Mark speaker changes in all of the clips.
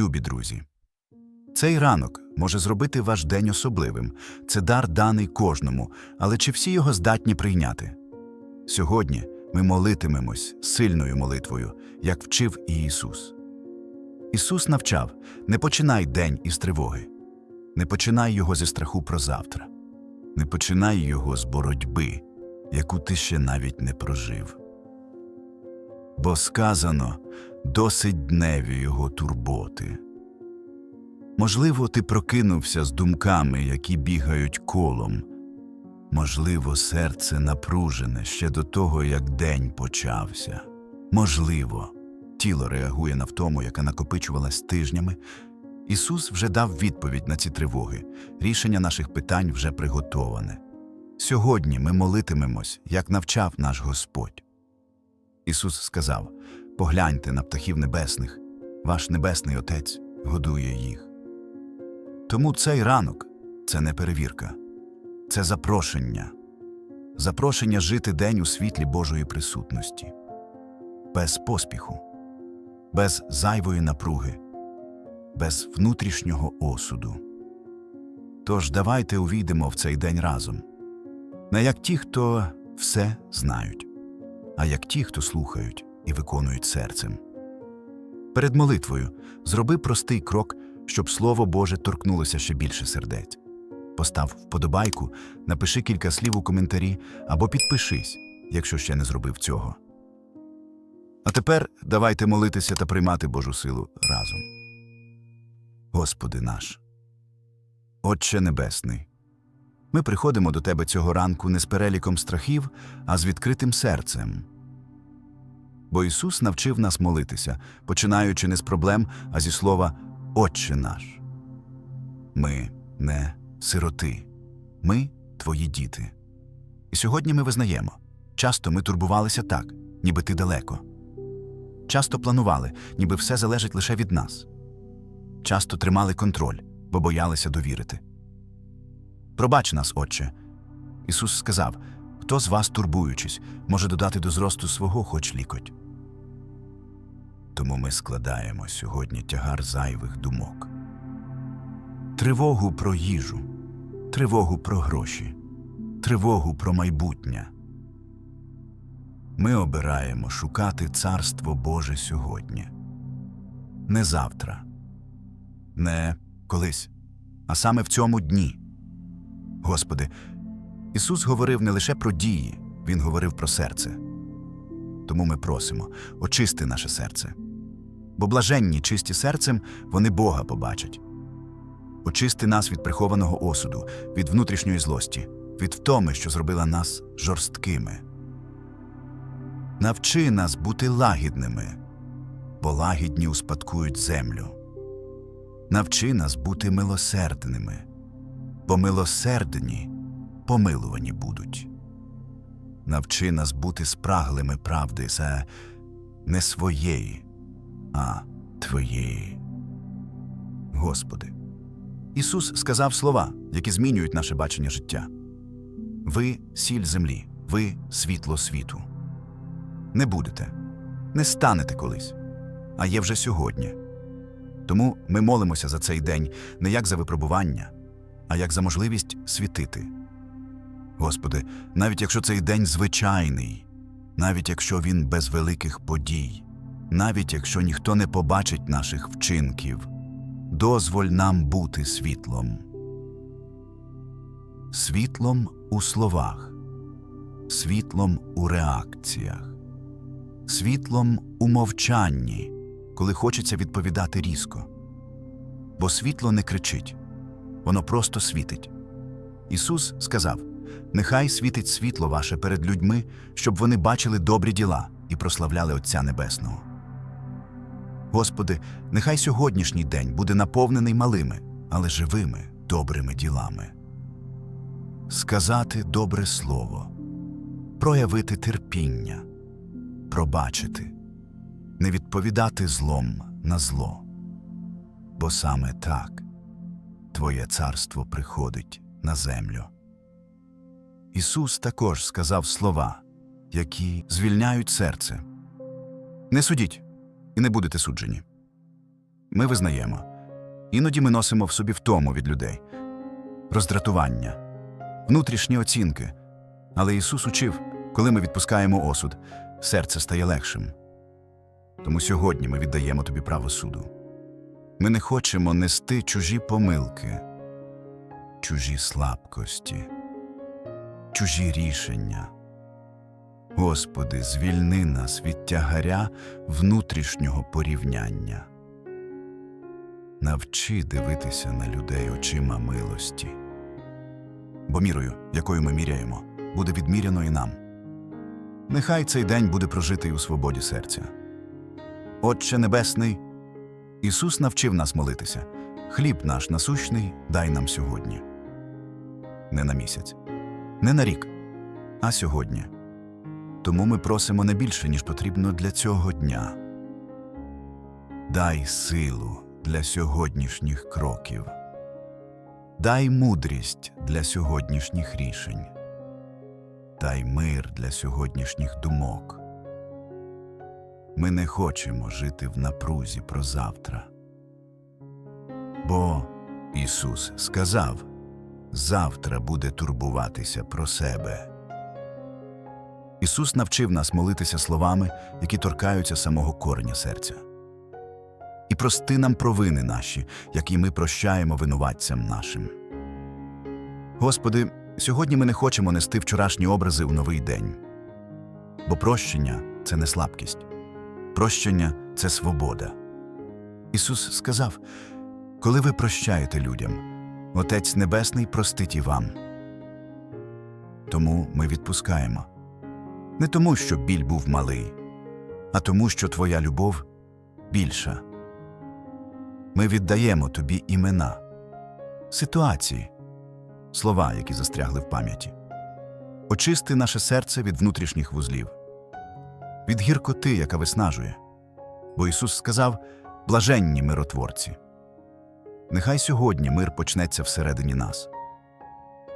Speaker 1: Любі друзі, цей ранок може зробити ваш день особливим. Це дар даний кожному, але чи всі його здатні прийняти? Сьогодні ми молитимемось сильною молитвою, як вчив і Ісус. Ісус навчав: не починай день із тривоги, не починай його зі страху про завтра, не починай його з боротьби, яку ти ще навіть не прожив. Бо сказано досить дневі його турботи. Можливо, ти прокинувся з думками, які бігають колом. Можливо, серце напружене ще до того, як день почався. Можливо, тіло реагує на втому, яка накопичувалась тижнями. Ісус вже дав відповідь на ці тривоги. Рішення наших питань вже приготоване. Сьогодні ми молитимемось, як навчав наш Господь. Ісус сказав: Погляньте на птахів небесних, ваш небесний Отець годує їх. Тому цей ранок це не перевірка, це запрошення, запрошення жити день у світлі Божої присутності, без поспіху, без зайвої напруги, без внутрішнього осуду. Тож давайте увійдемо в цей день разом, не як ті, хто все знають, а як ті, хто слухають і виконують серцем. Перед молитвою зроби простий крок, щоб Слово Боже торкнулося ще більше сердець. Постав вподобайку, напиши кілька слів у коментарі або підпишись, якщо ще не зробив цього. А тепер давайте молитися та приймати Божу силу разом. Господи наш, Отче Небесний, ми приходимо до Тебе цього ранку не з переліком страхів, а з відкритим серцем. Бо Ісус навчив нас молитися, починаючи не з проблем, а зі слова Отче наш. Ми не сироти, ми твої діти. І сьогодні ми визнаємо часто ми турбувалися так, ніби ти далеко. Часто планували, ніби все залежить лише від нас. Часто тримали контроль, бо боялися довірити. Пробач нас, Отче. Ісус сказав: хто з вас, турбуючись, може додати до зросту свого хоч лікоть. Тому ми складаємо сьогодні тягар зайвих думок. Тривогу про їжу, тривогу про гроші, тривогу про майбутнє. Ми обираємо шукати Царство Боже сьогодні. Не завтра, не колись, а саме в цьому дні. Господи, Ісус говорив не лише про дії, Він говорив про серце. Тому ми просимо, очисти наше серце. Бо блаженні, чисті серцем, вони Бога побачать. Очисти нас від прихованого осуду, від внутрішньої злості, від втоми, що зробила нас жорсткими. Навчи нас бути лагідними, бо лагідні успадкують землю. Навчи нас бути милосердними, бо милосердні помилувані будуть. Навчи нас бути спраглими правди за не своєї, а Твоєї. Господи. Ісус сказав слова, які змінюють наше бачення життя. Ви сіль землі, ви світло світу. Не будете, не станете колись, а є вже сьогодні. Тому ми молимося за цей день не як за випробування, а як за можливість світити. Господи, навіть якщо цей день звичайний, навіть якщо він без великих подій, навіть якщо ніхто не побачить наших вчинків, дозволь нам бути світлом. Світлом у словах, світлом у реакціях, світлом у мовчанні, коли хочеться відповідати різко. Бо світло не кричить, воно просто світить. Ісус сказав: Нехай світить світло ваше перед людьми, щоб вони бачили добрі діла і прославляли Отця Небесного. Господи, нехай сьогоднішній день буде наповнений малими, але живими, добрими ділами. Сказати добре слово, проявити терпіння, пробачити, не відповідати злом на зло. Бо саме так Твоє царство приходить на землю. Ісус також сказав слова, які звільняють серце. Не судіть і не будете суджені. ми визнаємо. Іноді ми носимо в собі втому від людей, роздратування, внутрішні оцінки. Але Ісус учив, коли ми відпускаємо осуд, серце стає легшим. Тому сьогодні ми віддаємо тобі право суду. Ми не хочемо нести чужі помилки, чужі слабкості, чужі рішення. Господи, звільни нас від тягаря внутрішнього порівняння. Навчи дивитися на людей очима милості. Бо мірою, якою ми міряємо, буде відміряно і нам. Нехай цей день буде прожитий у свободі серця. Отче Небесний, Ісус навчив нас молитися. Хліб наш насущний дай нам сьогодні. Не на місяць, не на рік, а сьогодні. Тому ми просимо не більше, ніж потрібно для цього дня. Дай силу для сьогоднішніх кроків. Дай мудрість для сьогоднішніх рішень. Дай мир для сьогоднішніх думок. Ми не хочемо жити в напрузі про завтра. Бо Ісус сказав завтра буде турбуватися про себе. Ісус навчив нас молитися словами, які торкаються самого кореня серця. І прости нам провини наші, які ми прощаємо винуватцям нашим. Господи, сьогодні ми не хочемо нести вчорашні образи у новий день. Бо прощення це не слабкість, прощення це свобода. Ісус сказав: коли ви прощаєте людям, Отець Небесний простить і вам. Тому ми відпускаємо. Не тому, що біль був малий, а тому, що твоя любов більша. Ми віддаємо тобі імена, ситуації, слова, які застрягли в пам'яті. Очисти наше серце від внутрішніх вузлів, від гіркоти, яка виснажує. Бо Ісус сказав блаженні миротворці. Нехай сьогодні мир почнеться всередині нас.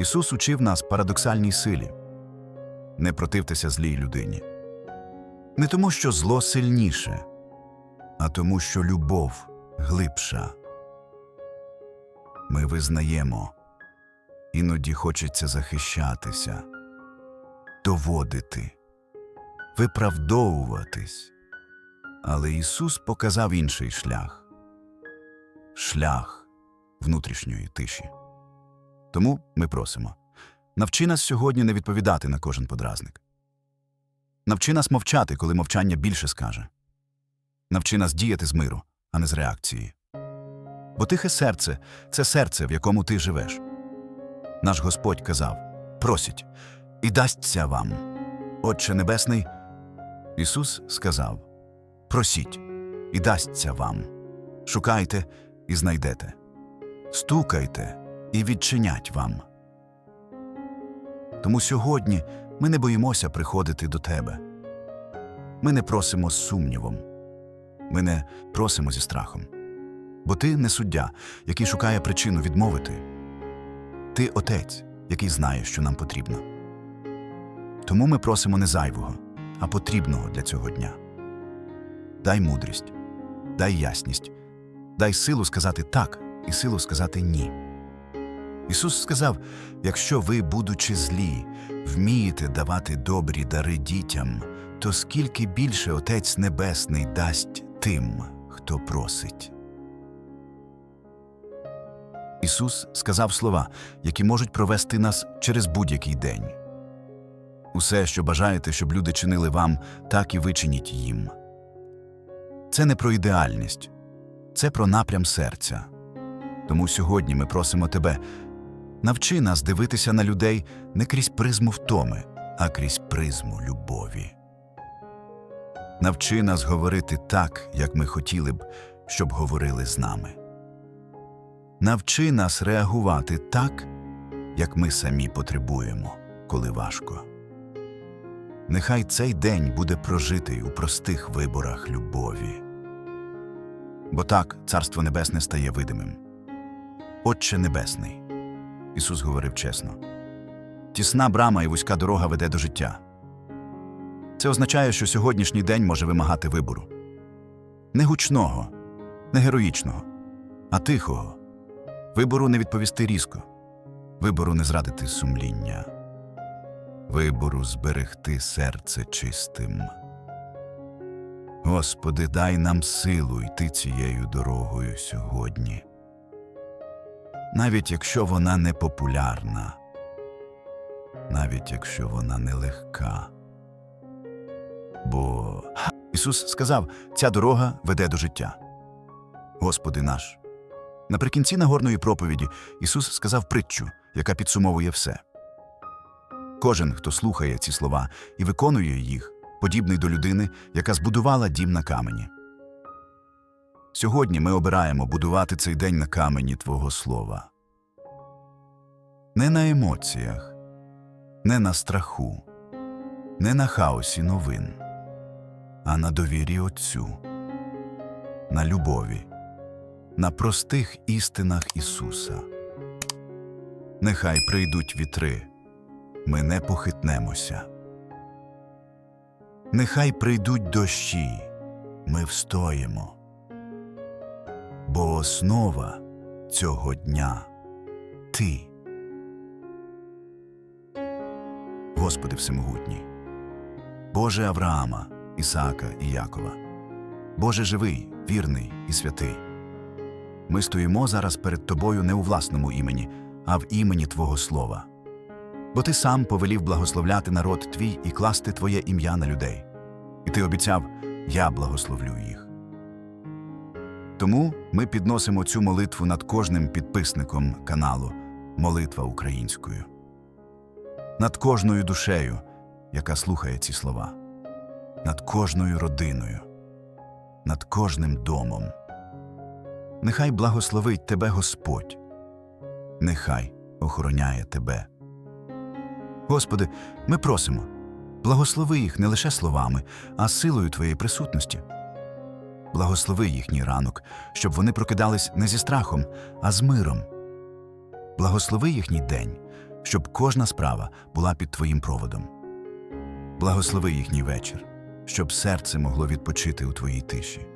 Speaker 1: Ісус учив нас парадоксальній силі не противтеся злій людині. Не тому, що зло сильніше, а тому, що любов глибша. Ми визнаємо, іноді хочеться захищатися, доводити, виправдовуватись. Але Ісус показав інший шлях шлях внутрішньої тиші. Тому ми просимо. Навчи нас сьогодні не відповідати на кожен подразник. Навчи нас мовчати, коли мовчання більше скаже. Навчи нас діяти з миру, а не з реакції. Бо тихе серце це серце, в якому ти живеш. Наш Господь казав просіть, і дасться вам. Отче Небесний, Ісус сказав Просіть, і дасться вам. Шукайте і знайдете. Стукайте і відчинять вам. Тому сьогодні ми не боїмося приходити до тебе. Ми не просимо з сумнівом, ми не просимо зі страхом. Бо ти не суддя, який шукає причину відмовити. Ти отець, який знає, що нам потрібно. Тому ми просимо не зайвого, а потрібного для цього дня. Дай мудрість, дай ясність, дай силу сказати так і силу сказати ні. Ісус сказав: якщо ви, будучи злі, вмієте давати добрі дари дітям, то скільки більше Отець Небесний дасть тим, хто просить. Ісус сказав слова, які можуть провести нас через будь-який день. Усе, що бажаєте, щоб люди чинили вам, так і ви чиніть їм. Це не про ідеальність, це про напрям серця. Тому сьогодні ми просимо тебе Навчи нас дивитися на людей не крізь призму втоми, а крізь призму любові. Навчи нас говорити так, як ми хотіли б, щоб говорили з нами. Навчи нас реагувати так, як ми самі потребуємо, коли важко. Нехай цей день буде прожитий у простих виборах любові. Бо так Царство Небесне стає видимим. Отче Небесний. Ісус говорив чесно. Тісна брама і вузька дорога веде до життя. Це означає, що сьогоднішній день може вимагати вибору. Не гучного, не героїчного, а тихого, вибору не відповісти різко, вибору не зрадити сумління, вибору зберегти серце чистим. Господи, дай нам силу йти цією дорогою сьогодні. Навіть якщо вона не популярна, навіть якщо вона нелегка. Бо Ісус сказав, ця дорога веде до життя. Господи наш. Наприкінці Нагорної проповіді Ісус сказав притчу, яка підсумовує все. Кожен, хто слухає ці слова і виконує їх, подібний до людини, яка збудувала дім на камені. Сьогодні ми обираємо будувати цей день на камені Твого Слова. Не на емоціях, не на страху, не на хаосі новин, а на довірі Отцю, на любові, на простих істинах Ісуса. Нехай прийдуть вітри, ми не похитнемося. Нехай прийдуть дощі, ми встоїмо. Бо основа цього дня ти. Господи Всемогутній, Боже Авраама, Ісаака і Якова, Боже живий, вірний і святий. Ми стоїмо зараз перед Тобою не у власному імені, а в імені Твого Слова. Бо Ти сам повелів благословляти народ Твій і класти Твоє ім'я на людей. І Ти обіцяв, я благословлю їх. Тому ми підносимо цю молитву над кожним підписником каналу Молитва українською, над кожною душею, яка слухає ці слова, над кожною родиною, над кожним домом. Нехай благословить тебе Господь, нехай охороняє тебе. Господи, ми просимо, благослови їх не лише словами, а силою Твоєї присутності. Благослови їхній ранок, щоб вони прокидались не зі страхом, а з миром. Благослови їхній день, щоб кожна справа була під Твоїм проводом. Благослови їхній вечір, щоб серце могло відпочити у Твоїй тиші.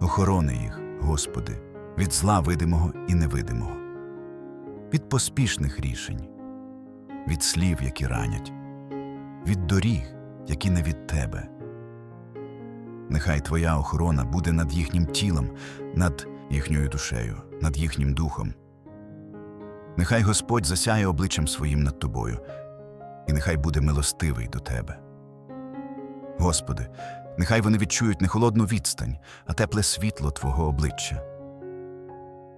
Speaker 1: Охорони їх, Господи, від зла видимого і невидимого, від поспішних рішень, від слів, які ранять, від доріг, які не від Тебе. Нехай Твоя охорона буде над їхнім тілом, над їхньою душею, над їхнім духом. Нехай Господь засяє обличчям своїм над тобою, і нехай буде милостивий до тебе. Господи, нехай вони відчують не холодну відстань, а тепле світло Твого обличчя.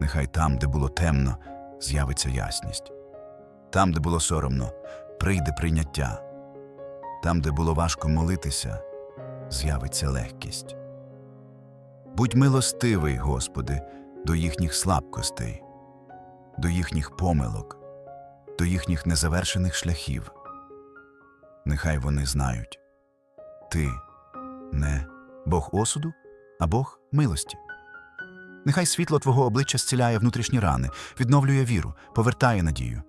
Speaker 1: Нехай там, де було темно, з'явиться ясність. Там, де було соромно, прийде прийняття. Там, де було важко молитися, з'явиться легкість. Будь милостивий, Господи, до їхніх слабкостей, до їхніх помилок, до їхніх незавершених шляхів. Нехай вони знають Ти не Бог осуду, а Бог милості. Нехай світло Твого обличчя зціляє внутрішні рани, відновлює віру, повертає надію.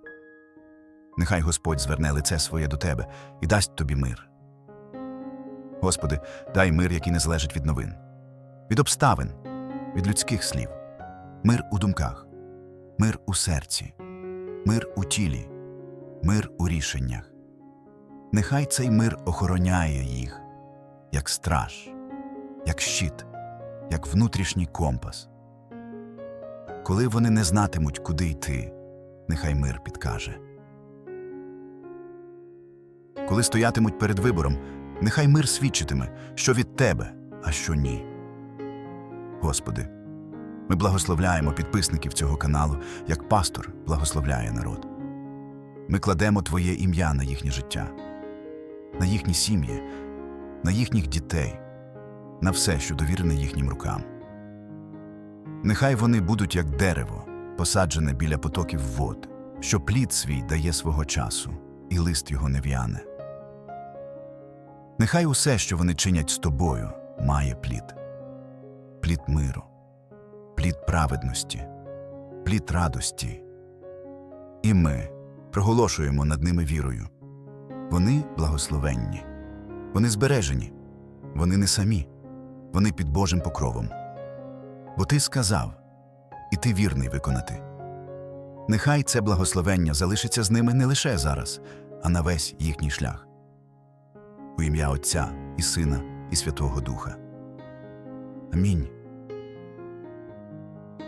Speaker 1: Нехай Господь зверне лице своє до Тебе і дасть тобі мир. Господи, дай мир, який не залежить від новин, від обставин, від людських слів, мир у думках, мир у серці, мир у тілі, мир у рішеннях. Нехай цей мир охороняє їх, як страж, як щит, як внутрішній компас. Коли вони не знатимуть, куди йти, нехай мир підкаже. Коли стоятимуть перед вибором, нехай мир свідчитиме, що від тебе, а що ні. Господи, ми благословляємо підписників цього каналу, як пастор благословляє народ. Ми кладемо Твоє ім'я на їхнє життя, на їхні сім'ї, на їхніх дітей, на все, що довірене їхнім рукам. Нехай вони будуть як дерево, посаджене біля потоків вод, що плід свій дає свого часу, і лист його не в'яне. Нехай усе, що вони чинять з тобою, має плід, плід миру, плід праведності, плід радості. І ми проголошуємо над ними вірою. Вони благословенні, вони збережені, вони не самі, вони під Божим покровом. бо ти сказав, і ти вірний виконати. Нехай це благословення залишиться з ними не лише зараз, а на весь їхній шлях. У ім'я Отця і Сина, і Святого Духа. Амінь.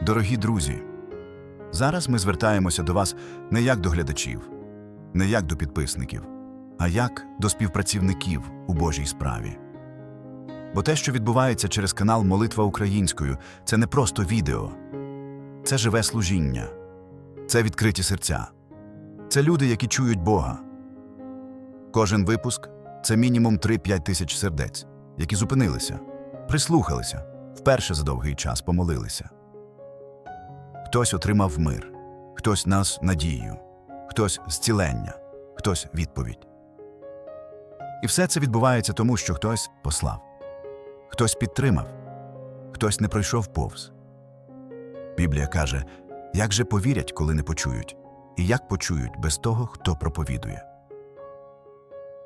Speaker 1: Дорогі друзі, зараз ми звертаємося до вас не як до глядачів, не як до підписників, а як до співпрацівників у Божій справі. Бо те, що відбувається через канал Молитва українською, це не просто відео, це живе служіння, це відкриті серця, це люди, які чують Бога. Кожен випуск це мінімум 3-5 тисяч сердець, які зупинилися, прислухалися, вперше за довгий час помолилися. Хтось отримав мир, хтось нас надію, хтось зцілення, хтось відповідь. І все це відбувається тому, що хтось послав, хтось підтримав, хтось не пройшов повз. Біблія каже, як же повірять, коли не почують, і як почують без того, хто проповідує.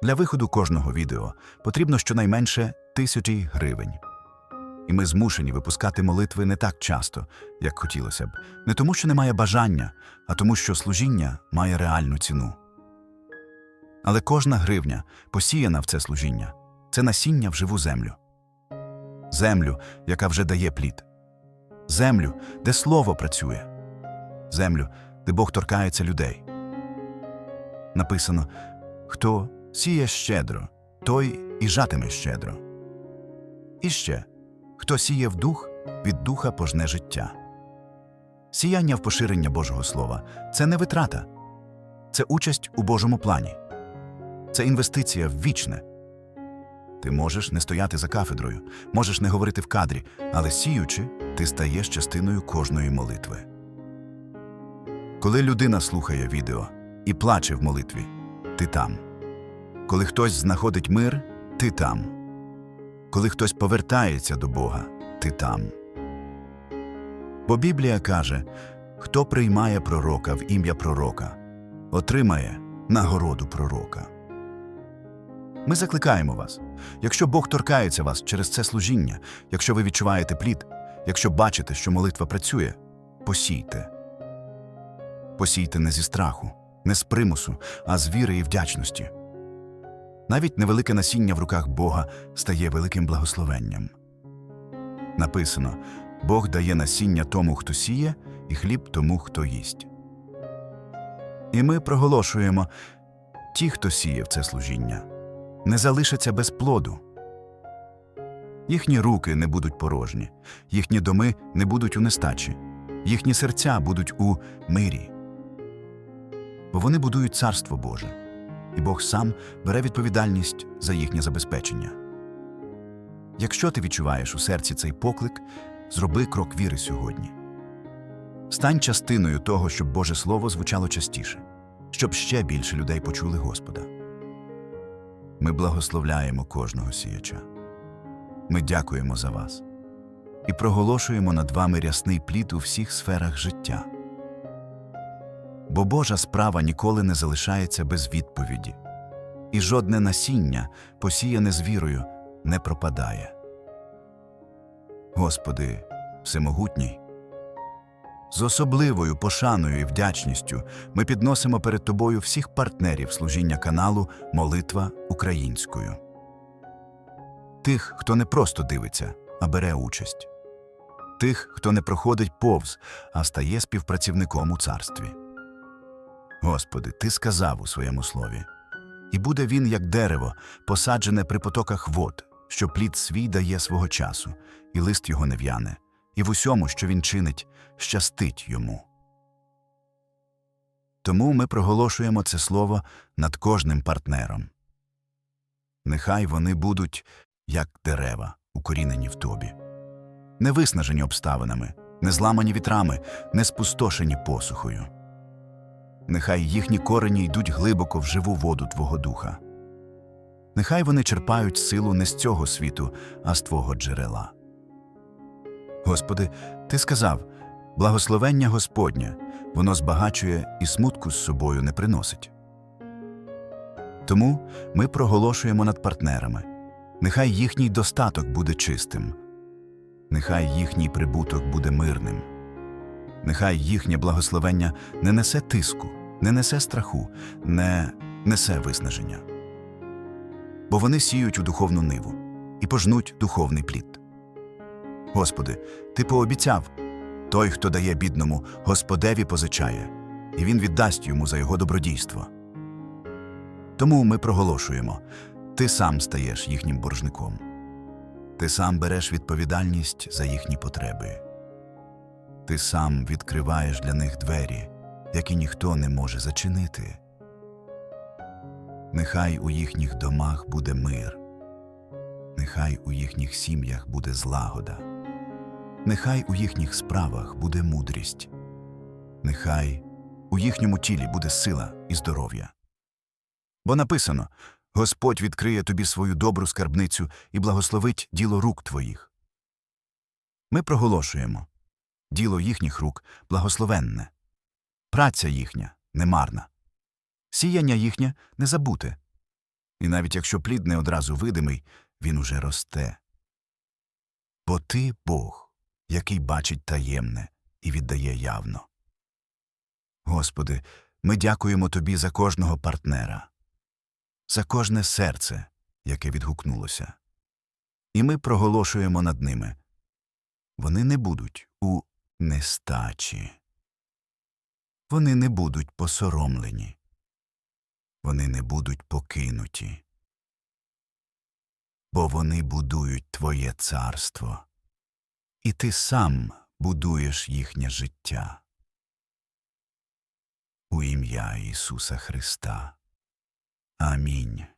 Speaker 1: Для виходу кожного відео потрібно щонайменше тисячі гривень. І ми змушені випускати молитви не так часто, як хотілося б, не тому, що немає бажання, а тому, що служіння має реальну ціну. Але кожна гривня, посіяна в це служіння, це насіння в живу землю. Землю, яка вже дає плід. Землю, де слово працює. Землю, де Бог торкається людей. Написано: хто сіє щедро, той і жатиме щедро. І ще хто сіє в дух, від духа пожне життя. Сіяння в поширення Божого Слова це не витрата, це участь у Божому плані, це інвестиція в вічне. Ти можеш не стояти за кафедрою, можеш не говорити в кадрі, але сіючи, ти стаєш частиною кожної молитви. Коли людина слухає відео і плаче в молитві, ти там. Коли хтось знаходить мир, ти там. Коли хтось повертається до Бога, ти там. Бо Біблія каже: хто приймає пророка в ім'я пророка, отримає нагороду пророка. Ми закликаємо вас. Якщо Бог торкається вас через це служіння, якщо ви відчуваєте плід, якщо бачите, що молитва працює, посійте. Посійте не зі страху, не з примусу, а з віри і вдячності. Навіть невелике насіння в руках Бога стає великим благословенням. Написано Бог дає насіння тому, хто сіє, і хліб тому, хто їсть. І ми проголошуємо ті, хто сіє в це служіння, не залишаться без плоду. Їхні руки не будуть порожні, їхні доми не будуть у нестачі, їхні серця будуть у мирі. Бо вони будують царство Боже і Бог сам бере відповідальність за їхнє забезпечення. Якщо ти відчуваєш у серці цей поклик, зроби крок віри сьогодні. Стань частиною того, щоб Боже Слово звучало частіше, щоб ще більше людей почули Господа. Ми благословляємо кожного сіяча. Ми дякуємо за вас і проголошуємо над вами рясний плід у всіх сферах життя бо Божа справа ніколи не залишається без відповіді, і жодне насіння, посіяне з вірою, не пропадає. Господи, Всемогутній, з особливою пошаною і вдячністю ми підносимо перед Тобою всіх партнерів служіння каналу Молитва українською. Тих, хто не просто дивиться, а бере участь, тих, хто не проходить повз, а стає співпрацівником у царстві. Господи, Ти сказав у своєму слові, і буде він, як дерево, посаджене при потоках вод, що плід свій дає свого часу, і лист його не в'яне, і в усьому, що він чинить, щастить йому. Тому ми проголошуємо це слово над кожним партнером. Нехай вони будуть, як дерева, укорінені в тобі, не виснажені обставинами, не зламані вітрами, не спустошені посухою нехай їхні корені йдуть глибоко в живу воду Твого Духа. Нехай вони черпають силу не з цього світу, а з Твого джерела. Господи, Ти сказав благословення Господнє, воно збагачує і смутку з собою не приносить. Тому ми проголошуємо над партнерами нехай їхній достаток буде чистим, Нехай їхній прибуток буде мирним. Нехай їхнє благословення не несе тиску, не несе страху, не несе виснаження. Бо вони сіють у духовну ниву і пожнуть духовний плід. Господи, Ти пообіцяв той, хто дає бідному, Господеві позичає, і він віддасть йому за його добродійство. Тому ми проголошуємо ти сам стаєш їхнім боржником. Ти сам береш відповідальність за їхні потреби. Ти сам відкриваєш для них двері, які ніхто не може зачинити. Нехай у їхніх домах буде мир, нехай у їхніх сім'ях буде злагода, нехай у їхніх справах буде мудрість, нехай у їхньому тілі буде сила і здоров'я. Бо написано Господь відкриє тобі свою добру скарбницю і благословить діло рук твоїх. Ми проголошуємо діло їхніх рук благословенне, праця їхня немарна, сіяння їхнє не забуте. І навіть якщо плід не одразу видимий, він уже росте. Бо ти Бог, який бачить таємне і віддає явно. Господи, ми дякуємо Тобі за кожного партнера, за кожне серце, яке відгукнулося. І ми проголошуємо над ними вони не будуть у нестачі. Вони не будуть посоромлені. Вони не будуть покинуті. Бо вони будують Твоє царство, і ти сам будуєш їхнє життя. У ім'я Ісуса Христа. Амінь.